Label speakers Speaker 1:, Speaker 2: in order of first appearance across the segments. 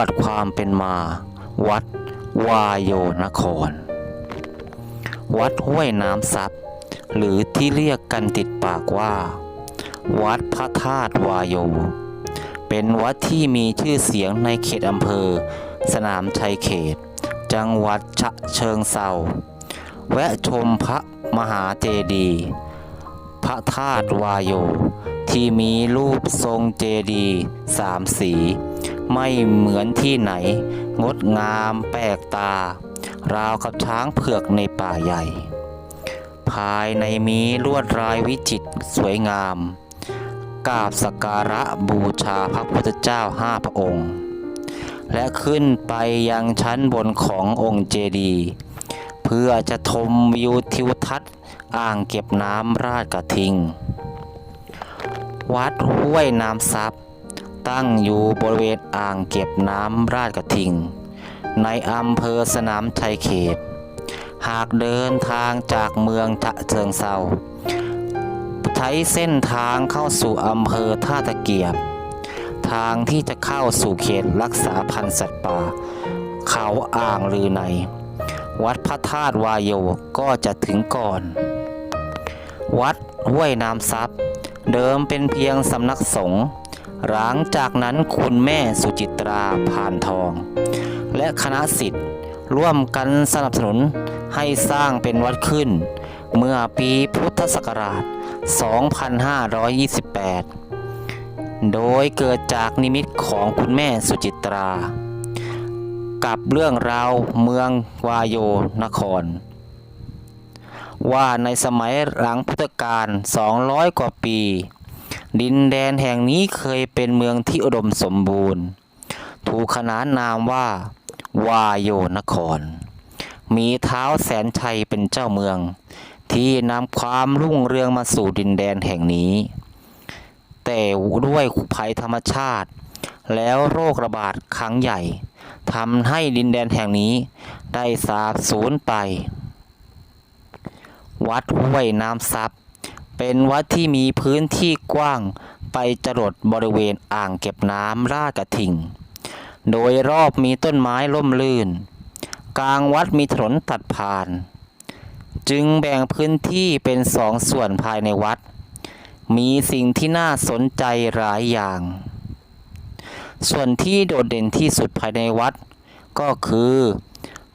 Speaker 1: วัติความเป็นมา วัดวายโยนคร วัดห้วยน้ำซับหรือที่เรียกกันติดปากว่า วัดพระธาตุวายโย เป็นวัดที่มีชื่อเสียงในเขตอำเภอ สนามชัยเขต จังหวัดฉะเชิงเซาแวะชมพระมหาเจดีย์พระธาตุวายโย ที่มีรูปทรงเจดีย์สามสี ไม่เหมือนที่ไหน งดงามแปลกตา ราวกับช้างเผือกในป่าใหญ่ ภายในมีลวดลายวิจิตรสวยงาม กราบสักการะบูชาพระพุทธเจ้าห้าพระองค์ และขึ้นไปยังชั้นบนขององค์เจดีย์เพื่อจะชมวิวทิวทัศน์อ่างเก็บน้ำราชกระทิง วัดห้วยน้ำซับ ตั้งอยู่บริเวณอ่างเก็บน้ำราชกระทิง ในอำเภอสนามชัยเขต หากเดินทางจากเมืองฉะเชิงเซาใช้เส้นทางเข้าสู่อำเภอท่าตะเกียบ ทางที่จะเข้าสู่เขตรักษาพันธุ์สัตว์ป่า เขาอ่างลือใน วัดพระธาตุวายโยก็จะถึงก่อน วัดห้วยน้ำซับเดิมเป็นเพียงสำนักสงฆ์ หลังจากนั้นคุณแม่สุจิตราผ่านทอง และคณะสิทธิ์ร่วมกันสนับสนุนให้สร้างเป็นวัดขึ้น เมื่อปีพุทธศักราช 2528 โดยเกิดจากนิมิตของคุณแม่สุจิตรา กับเรื่องราวเมืองวายโยนคร ว่าในสมัยหลังพุทธกาล200 กว่าปี ดินแดนแห่งนี้เคยเป็นเมืองที่อุดมสมบูรณ์ ถูกขนานนามว่า วายโยนคร มีเท้าแสนชัยเป็นเจ้าเมือง ที่นำความรุ่งเรืองมาสู่ดินแดนแห่งนี้ แต่ด้วยภัยธรรมชาติ แล้วโรคระบาดครั้งใหญ่ทำให้ดินแดนแห่งนี้ได้สาบสูญไป วัดห้วยน้ำซับ เป็นวัดที่มีพื้นที่กว้างไปจรดบริเวณอ่างเก็บน้ำรากระทิง โดยรอบมีต้นไม้ร่มรื่น กลางวัดมีถนนตัดผ่าน จึงแบ่งพื้นที่เป็นสองส่วนภายในวัด มีสิ่งที่น่าสนใจหลายอย่าง ส่วนที่โดดเด่นที่สุดภายในวัด ก็คือ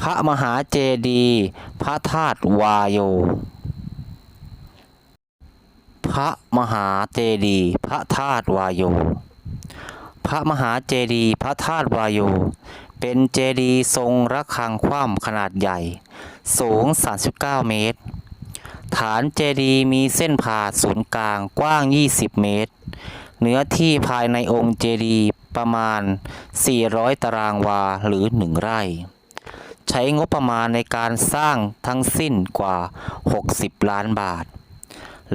Speaker 1: พระมหาเจดีย์พระธาตุวายโย พระมหาเจดีย์พระธาตุวายโย พระมหาเจดีย์พระธาตุวายโย เป็นเจดีย์ทรงระฆังคว่ำขนาดใหญ่ สูง 39 เมตร ฐานเจดีย์มีเส้นผ่าศูนย์กลางกว้าง 20 เมตร เนื้อที่ภายในองค์เจดีย์ประมาณ 400 ตารางวาหรือ 1 ไร่ ใช้งบประมาณในการสร้างทั้งสิ้นกว่า 60 ล้านบาท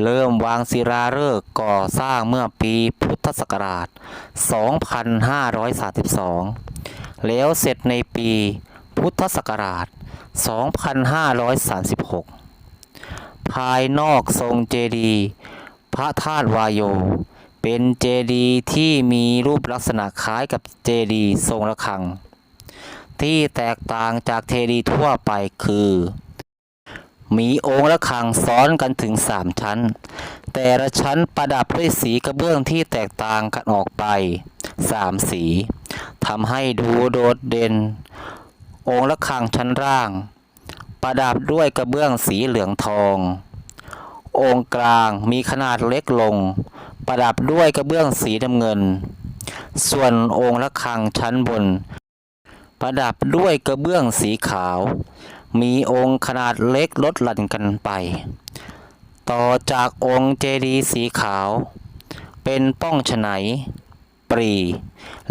Speaker 1: เริ่มวางศิลาฤกษ์ก่อสร้างเมื่อปีพุทธศักราช 2532 แล้วเสร็จในปีพุทธศักราช 2536 ภายนอกทรงเจดีย์พระธาตุวายโย เป็นเจดีย์ที่มีรูปลักษณะคล้ายกับเจดีย์ทรงระฆัง ที่แตกต่างจากเจดีย์ทั่วไปคือ มีองค์ระฆังซ้อนกันถึงสามชั้น แต่ละชั้นประดับด้วยสีกระเบื้องที่แตกต่างกันออกไปสามสีทำให้ดูโดดเด่น องค์ระฆังชั้นล่าง ประดับด้วยกระเบื้องสีเหลืองทอง องค์กลางมีขนาดเล็กลง ประดับด้วยกระเบื้องสีน้ำเงิน ส่วนองค์ระฆังชั้นบน ประดับด้วยกระเบื้องสีขาว มีองค์ขนาดเล็กลดหลั่นกันไป ต่อจากองค์เจดีย์สีขาว เป็นป้องฉไนปรี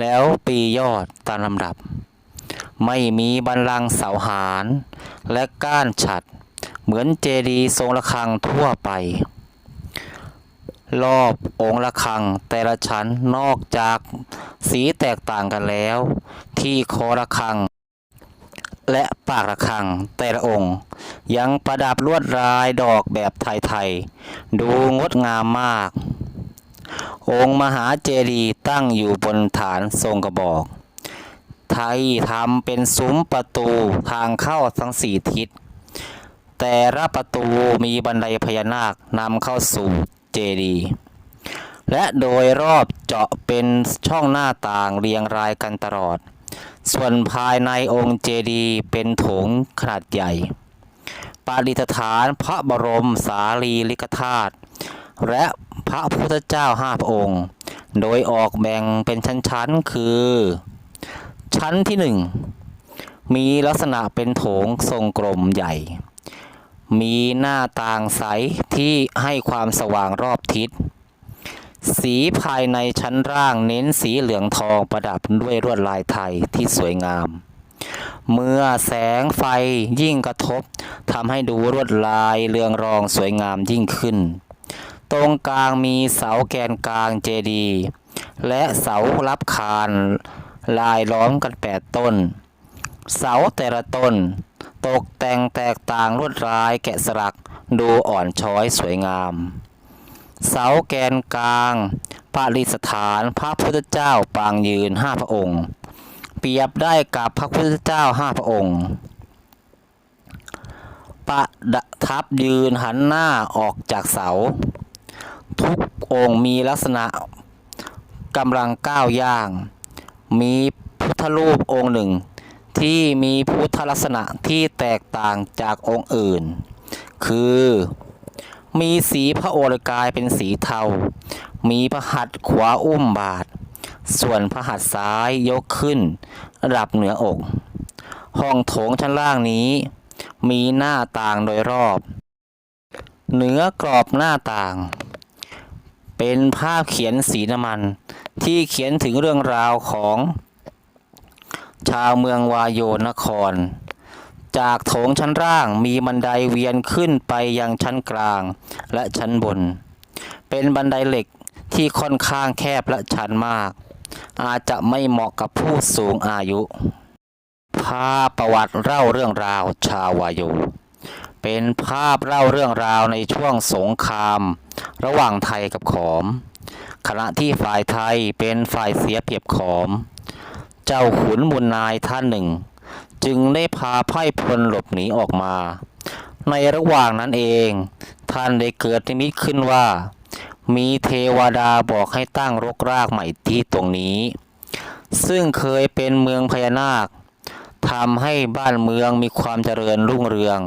Speaker 1: แล้วปียอดตามลำดับ ไม่มีบันลังเสาหารและก้านฉัด เหมือนเจดีย์ทรงระฆังทั่วไป รอบองค์ระฆังแต่ละชั้นนอกจากสีแตกต่างกันแล้ว ที่คอระฆัง และปากระฆังแต่ละองค์ ยังประดับลวดลายดอกแบบไทยๆ ดูงดงามมาก องค์มหาเจดีย์ตั้งอยู่บนฐานทรงกระบอก ไทยทำเป็นซุ้มประตูทางเข้าทั้งสี่ทิศ แต่ละประตูมีบันไดพญานาคนำเข้าสู่เจดีย์และโดยรอบเจาะเป็นช่องหน้าต่างเรียงรายกันตลอด ส่วนภายในองค์เจดีย์เป็นโถงขนาดใหญ่ ปาดิษฐานพระบรมสารีริกธาตุและพระพุทธเจ้าห้าพระองค์ โดยออกแบ่งเป็นชั้นๆ คือ ชั้นที่หนึ่งมีลักษณะเป็นโถงทรงกลมใหญ่ มีหน้าต่างใสที่ให้ความสว่างรอบทิศ สีภายในชั้นล่างเน้นสีเหลืองทองประดับด้วยลวดลายไทยที่สวยงาม เมื่อแสงไฟยิ่งกระทบทำให้ดูลวดลายเรืองรองสวยงามยิ่งขึ้น ตรงกลางมีเสาแกนกลางเจดีย์และเสารับคานลายล้อมกันแปดต้น เสาแต่ละต้น ตกแต่งแตกต่างลวดลายแกะสลักดูอ่อนช้อยสวยงาม เสาแกนกลางปาริสถานพระพุทธเจ้าปางยืนห้าพระองค์ เปรียบได้กับพระพุทธเจ้าห้าพระองค์ประทับยืนหันหน้าออกจากเสา ทุกองค์มีลักษณะกำลังก้าวย่าง มีพุทธรูปองค์หนึ่ง ที่มีพุทธลักษณะที่แตกต่างจากองค์อื่น คือ มีสีพระโอรกายเป็นสีเทา มีพระหัตถ์ขวาอุ้มบาท ส่วนพระหัตถ์ซ้ายยกขึ้น ระดับเหนืออก ห้องโถงชั้นล่างนี้ มีหน้าต่างโดยรอบ เหนือกรอบหน้าต่าง เป็นภาพเขียนสีน้ำมัน ที่เขียนถึงเรื่องราวของ ชาวเมืองวายโยนคร จากโถงชั้นล่างมีบันไดเวียนขึ้นไปยังชั้นกลางและชั้นบน เป็นบันไดเหล็กที่ค่อนข้างแคบและชันมาก อาจจะไม่เหมาะกับผู้สูงอายุ ภาพประวัติเล่าเรื่องราวชาววายโยเป็นภาพเล่าเรื่องราวในช่วงสงคราม ระหว่างไทยกับขอม ขณะที่ฝ่ายไทยเป็นฝ่ายเสียเปรียบขอม เจ้าขุนบุญนายท่านหนึ่ง จึงได้พาไพ่พลหลบหนีออกมา ในระหว่างนั้นเอง ท่านได้เกิดนิมิตขึ้นว่า มีเทวดาบอกให้ตั้งรกรากใหม่ที่ตรงนี้ ซึ่งเคยเป็นเมืองพญานาคทำให้บ้านเมืองมีความเจริญรุ่งเรือง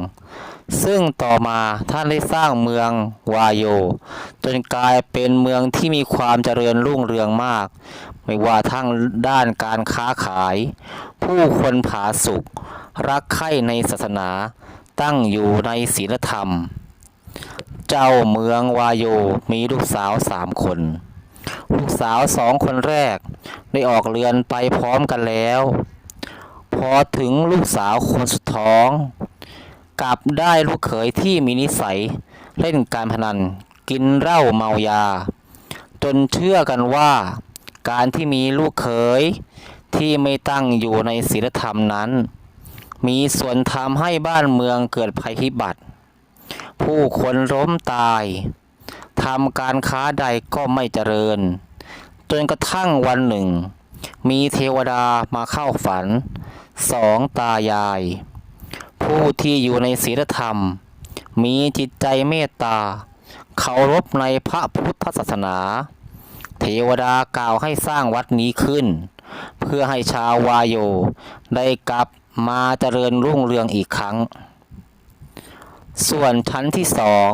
Speaker 1: ซึ่งต่อมาท่านได้สร้างเมืองวายโย จนกลายเป็นเมืองที่มีความเจริญรุ่งเรืองมาก ไม่ว่าทั้งด้านการค้าขาย ผู้คนผาสุกรักใคร่ในศาสนาตั้งอยู่ในศีลธรรม เจ้าเมืองวายโยมีลูกสาวสามคน ลูกสาวสองคนแรก ได้ออกเรือนไปพร้อมกันแล้ว พอถึงลูกสาวคนสุดท้อง กลับได้ลูกเขยที่มีนิสัย เล่นการพนันกินเหล้าเมายา จนเชื่อกันว่า การที่มีลูกเขยที่ไม่ตั้งอยู่ในศีลธรรมนั้น มีส่วนทำให้บ้านเมืองเกิดภัยพิบัติ ผู้คนล้มตายทำการค้าใดก็ไม่เจริญ จนกระทั่งวันหนึ่ง มีเทวดามาเข้าฝันสองตายาย ผู้ที่อยู่ในศีลธรรม มีจิตใจเมตตาเคารพในพระพุทธศาสนา เทวดากล่าวให้สร้างวัดนี้ขึ้น เพื่อให้ชาววายโยได้กลับมาเจริญรุ่งเรืองอีกครั้ง ส่วนชั้นที่สอง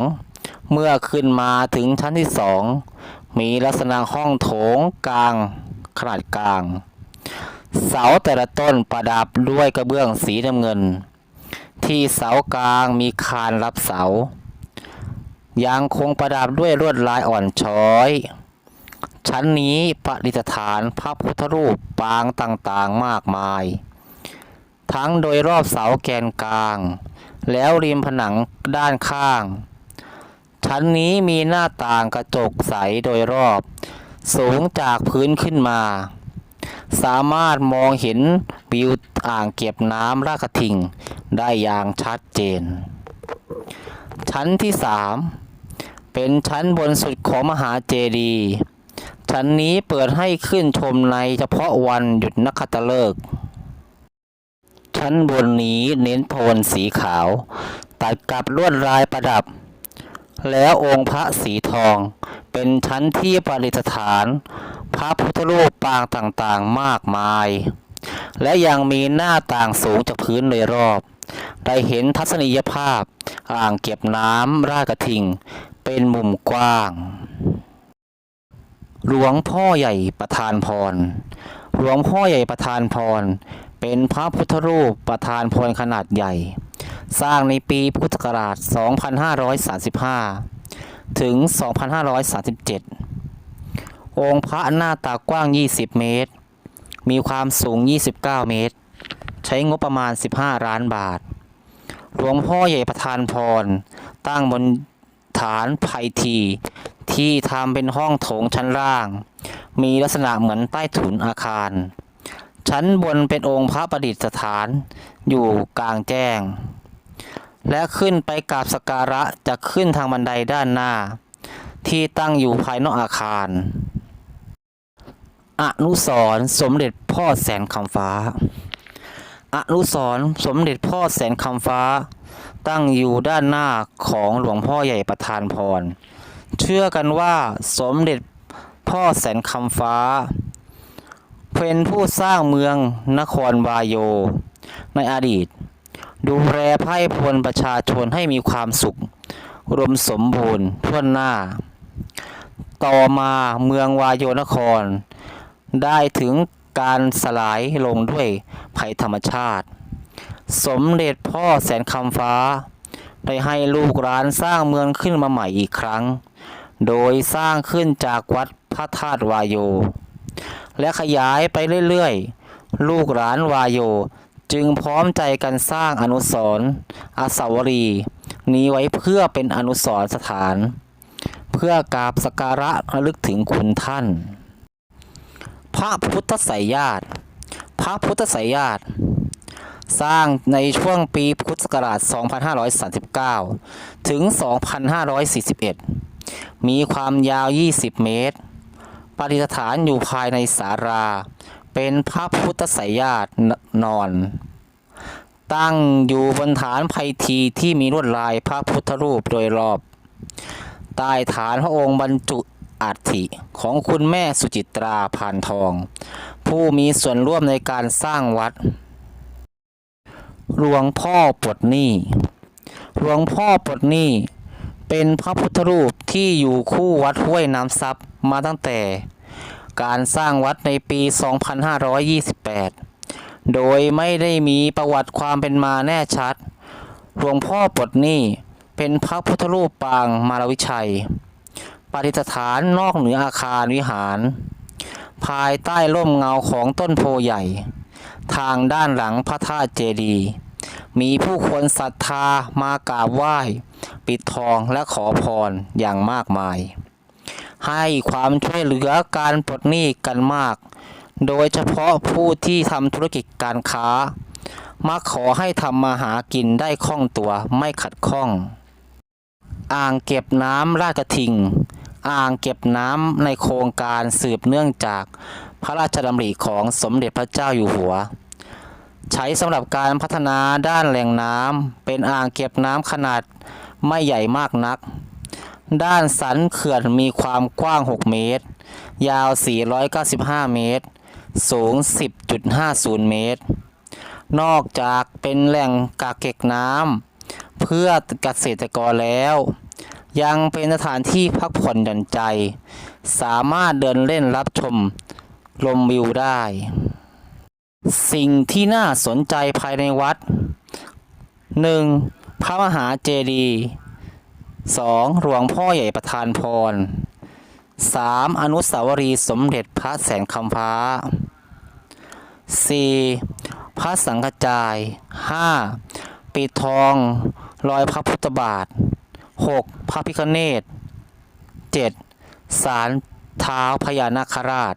Speaker 1: เมื่อขึ้นมาถึงชั้นที่สองมีลักษณะห้องโถงกลางขนาดกลาง เสาแต่ละต้นประดับด้วยกระเบื้องสีน้ำเงิน ที่เสากลางมีคานรับเสายังคงประดับด้วยลวดลายอ่อนช้อย ชั้นนี้ประดิษฐานพระพุทธรูปปางต่างๆมากมาย ทั้งโดยรอบเสาแกนกลาง แล้วริมผนังด้านข้าง ชั้นนี้มีหน้าต่างกระจกใสโดยรอบ สูงจากพื้นขึ้นมา สามารถมองเห็นวิวอ่างเก็บน้ำรากระทิงได้อย่างชัดเจน ชั้นที่สามเป็นชั้นบนสุดของมหาเจดีย์ ชั้นนี้เปิดให้ขึ้นชมในเฉพาะวันหยุดนักขัตฤกษ์ชั้นบนนี้เน้นโทนสีขาว ตัดกับลวดลายประดับ แล้วองค์พระสีทอง เป็นชั้นที่ประดิษฐาน พระพุทธรูปปางต่างๆมากมาย และยังมีหน้าต่างสูงจากพื้นโดยรอบ ได้เห็นทัศนียภาพอ่างเก็บน้ำราชกระทิง เป็นมุมกว้าง หลวงพ่อใหญ่ประธานพร หลวงพ่อใหญ่ประธานพร เป็นพระพุทธรูปประธานพรขนาดใหญ่ สร้างในปีพุทธศักราช 2535 ถึง 2537 องค์พระหน้าตากว้าง 20 เมตร มีความสูง 29 เมตร ใช้งบประมาณ 15 ล้านบาท หลวงพ่อใหญ่ประธานพร ตั้งบนฐานไผ่ที ที่ทำเป็นห้องโถงชั้นล่าง มีลักษณะเหมือนใต้ถุนอาคาร ชั้นบนเป็นองค์พระประดิษฐานอยู่กลางแจ้ง และขึ้นไปกราบสการะจะขึ้นทางบันไดด้านหน้า ที่ตั้งอยู่ภายนอกอาคาร อนุสรณ์สมเด็จพ่อแสนคำฟ้า อนุสรณ์สมเด็จพ่อแสนคำฟ้า ตั้งอยู่ด้านหน้าของหลวงพ่อใหญ่ประธานพร เชื่อกันว่าสมเด็จพ่อแสนคำฟ้า เป็นผู้สร้างเมืองนครวายโย ในอดีต ดูแลไพร่พลประชาชนให้มีความสุขอุดมสมบูรณ์ทั่วหน้า ต่อมาเมืองวายโยนคร ได้ถึงการสลายลงด้วยภัยธรรมชาติ สมเด็จพ่อแสนคำฟ้า ได้ให้ลูกหลานสร้างเมืองขึ้นมาใหม่อีกครั้ง โดยสร้างขึ้นจากวัดพระธาตุวายโย และขยายไปเรื่อยๆ ลูกหลานวายโยจึงพร้อมใจกันสร้างอนุสรณ์อาสาวรี นี้ไว้เพื่อเป็นอนุสรณ์สถาน เพื่อกราบสักการะระลึกถึงคุณท่าน พระพุทธไสยญาติ พระพุทธไสยญาติ สร้างในช่วงปีพุทธศักราช 2539 ถึง 2541 มีความยาว 20 เมตรประดิษฐานอยู่ภายในศาลา เป็นพระพุทธไสยญาตินอน ตั้งอยู่บนฐานไพทีที่มีลวดลายพระพุทธรูปโดยรอบ ใต้ฐานพระองค์บรรจุอัฐิของคุณแม่สุจิตราพานทอง ผู้มีส่วนร่วมในการสร้างวัด หลวงพ่อปลดหนี้ หลวงพ่อปลดหนี้ เป็นพระพุทธรูปที่อยู่คู่วัดห้วยน้ำซับมาตั้งแต่ การสร้างวัดในปี 2528 โดยไม่ได้มีประวัติความเป็นมาแน่ชัด หลวงพ่อปดนี้เป็นพระพุทธรูปปางมารวิชัย ปฏิสถานนอกเหนืออาคารวิหาร ภายใต้ร่มเงาของต้นโพใหญ่ ทางด้านหลังพระธาตุเจดีย์ มีผู้คนศรัทธามากราบไหว้ ปิดทองและขอพรอย่างมากมาย ให้ความช่วยเหลือการปลดหนี้กันมาก โดยเฉพาะผู้ที่ทำธุรกิจการค้า มักขอให้ทำมาหากินได้คล่องตัวไม่ขัดข้อง อ่างเก็บน้ำราชกระทิง อ่างเก็บน้ำในโครงการสืบเนื่องจากพระราชดำริของสมเด็จพระเจ้าอยู่หัว ใช้สำหรับการพัฒนาด้านแหล่งน้ำเป็นอ่างเก็บน้ำขนาดไม่ใหญ่มากนัก ด้านสันเขื่อนมีความกว้าง 6 เมตร ยาว 495 เมตร สูง 10.50 เมตร นอกจากเป็นแหล่งกักเก็บน้ำเพื่อเกษตรกรแล้ว ยังเป็นสถานที่พักผ่อนหย่อนใจ สามารถเดินเล่นรับชมลมวิวได้ สิ่งที่น่าสนใจภายในวัด 1. พระมหาเจดีย์ 2. หลวงพ่อใหญ่ประธานพร 3. อนุสาวรีย์สมเด็จพระแสนคำฟ้า 4. พระสังฆจาย 5. ปิดทอง รอยพระพุทธบาท 6. พระพิฆเนศ 7. สารเท้าพญานาคราช